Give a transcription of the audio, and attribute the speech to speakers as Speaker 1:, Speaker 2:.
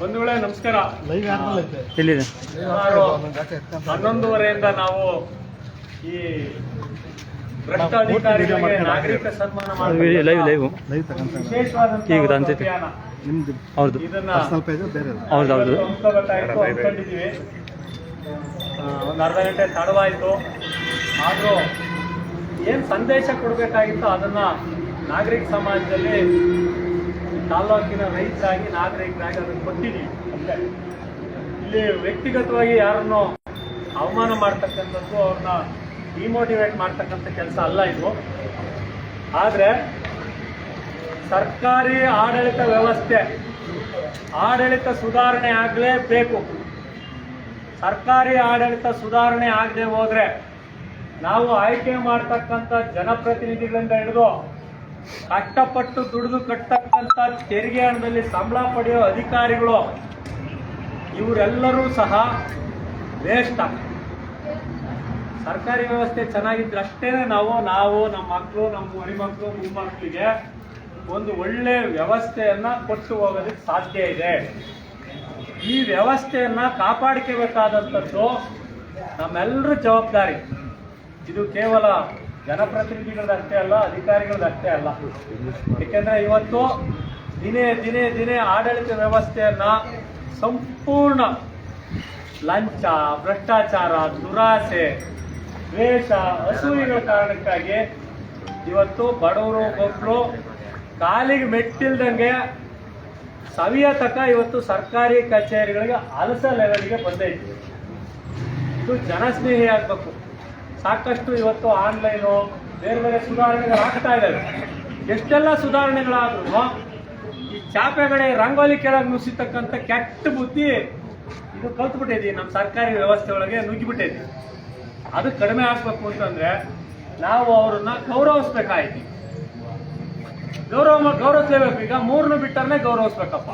Speaker 1: ಬಂಧುಗಳೇ ನಮಸ್ಕಾರ. ಹನ್ನೊಂದುವರೆಯಿಂದ ನಾವು ಈ ಭ್ರಷ್ಟ ಅಧಿಕಾರಿಗಳಿಗೆ ನಾಗರಿಕ ಸನ್ಮಾನ ಇದನ್ನ. ಆ, ಒಂದು ಅರ್ಧ ಗಂಟೆ ತಡವಾಯಿತು. ಆದರೂ ಏನು ಸಂದೇಶ ಕೊಡಬೇಕಾಗಿತ್ತು ಅದನ್ನ ನಾಗರಿಕ ಸಮಾಜದಲ್ಲಿ ಈ ತಾಲ್ಲೂಕಿನ ರೈತರಾಗಿ, ನಾಗರಿಕರಾಗಿ ಅದನ್ನು ಕೊಟ್ಟಿದ್ದೀವಿ. ಇಲ್ಲಿ ವ್ಯಕ್ತಿಗತವಾಗಿ ಯಾರನ್ನು ಅವಮಾನ ಮಾಡ್ತಕ್ಕಂಥದ್ದು ಅವ್ರನ್ನ ಡಿಮೋಟಿವೇಟ್ ಮಾಡ್ತಕ್ಕಂಥ ಕೆಲಸ ಅಲ್ಲ ಇದು. ಆದರೆ ಸರ್ಕಾರಿ ಆಡಳಿತ ವ್ಯವಸ್ಥೆ, ಆಡಳಿತ ಸುಧಾರಣೆ ಆಗಲೇಬೇಕು. ಸರ್ಕಾರಿ ಆಡಳಿತ ಸುಧಾರಣೆ ಆಗದೆ ಹೋದ್ರೆ ನಾವು ಆಯ್ಕೆ ಮಾಡ್ತಕ್ಕಂಥ ಜನಪ್ರತಿನಿಧಿಗಳಿಂದ ಹಿಡಿದು ಕಷ್ಟಪಟ್ಟು ದುಡಿದು ಕಟ್ಟತಕ್ಕಂಥ ತೆರಿಗೆ ಹಣದಲ್ಲಿ ಸಂಬಳ ಪಡೆಯೋ ಅಧಿಕಾರಿಗಳು, ಇವರೆಲ್ಲರೂ ಸಹ ವೇಸ್ಟ್ ಸರ್ಕಾರಿ ವ್ಯವಸ್ಥೆ ಚೆನ್ನಾಗಿದ್ರೆ ಅಷ್ಟೇ ನಾವು ನಾವು, ನಮ್ಮ ಮಕ್ಕಳು ನಮ್ಮ ಮರಿಮಕ್ಕಳು ಮೊಮ್ಮಕ್ಕಳಿಗೆ ಒಂದು ಒಳ್ಳೆ ವ್ಯವಸ್ಥೆಯನ್ನ ಕೊಟ್ಟು ಹೋಗೋದಕ್ಕೆ ಸಾಧ್ಯ ಇದೆ. ಈ ವ್ಯವಸ್ಥೆಯನ್ನ ಕಾಪಾಡ್ಕೋಬೇಕಾದಂಥದ್ದು ನಮ್ಮೆಲ್ಲರ ಜವಾಬ್ದಾರಿ. ಇದು ಕೇವಲ ಜನಪ್ರತಿನಿಧಿಗಳದಷ್ಟೇ ಅಲ್ಲ ಅಧಿಕಾರಿಗಳದಷ್ಟೇ ಅಲ್ಲ. ಏಕೆಂದರೆ ಇವತ್ತು ದಿನೇ ದಿನೇ ದಿನೇ ಆಡಳಿತ ವ್ಯವಸ್ಥೆಯನ್ನ ಸಂಪೂರ್ಣ ಲಂಚ, ಭ್ರಷ್ಟಾಚಾರ, ದುರಾಸೆ, ದ್ವೇಷ, ಅಸೂಯೆಗಳ ಕಾರಣಕ್ಕಾಗಿ ಇವತ್ತು ಬಡವರು ಒಬ್ಬರು ಕಾಲಿಗೆ ಮೆಟ್ಟಿಲ್ದಂಗೆ ಸವಿಯ ತಕ ಇವತ್ತು ಸರ್ಕಾರಿ ಕಚೇರಿಗಳಿಗೆ ಅಲಸ ಲೆವೆಲ್ಗೆ ಬಂದೈತಿ. ಇದು ಜನಸ್ನೇಹಿ ಆಗಬೇಕು. ಸಾಕಷ್ಟು ಇವತ್ತು ಆನ್ಲೈನು ಬೇರೆ ಬೇರೆ ಸುಧಾರಣೆಗಳು ಆಗ್ತಾ ಇದ್ದಾವೆ. ಎಷ್ಟೆಲ್ಲ ಸುಧಾರಣೆಗಳಾದ್ರೂ ಈ ಚಾಪೆಗಡೆ ರಂಗೋಲಿ ಕೆಳಗೆ ನುಸಿತಕ್ಕಂಥ ಕೆಟ್ಟ ಬುದ್ಧಿ ಇದು ಕಲ್ತ್ಬಿಟ್ಟಿದೆ. ನಮ್ಮ ಸರ್ಕಾರಿ ವ್ಯವಸ್ಥೆ ಒಳಗೆ ನುಗ್ಗಿಬಿಟ್ಟಿದೆ. ಅದು ಕಡಿಮೆ ಆಗ್ಬೇಕು ಅಂತಂದ್ರೆ ನಾವು ಅವ್ರನ್ನ ಗೌರವಿಸ್ಬೇಕಾಯ್ತು. ಗೌರವ ಗೌರವಿಸ್ಲೇಬೇಕು. ಈಗ ಮೂರನ್ನು ಬಿಟ್ಟರೆ ಗೌರವಿಸ್ಬೇಕಪ್ಪ.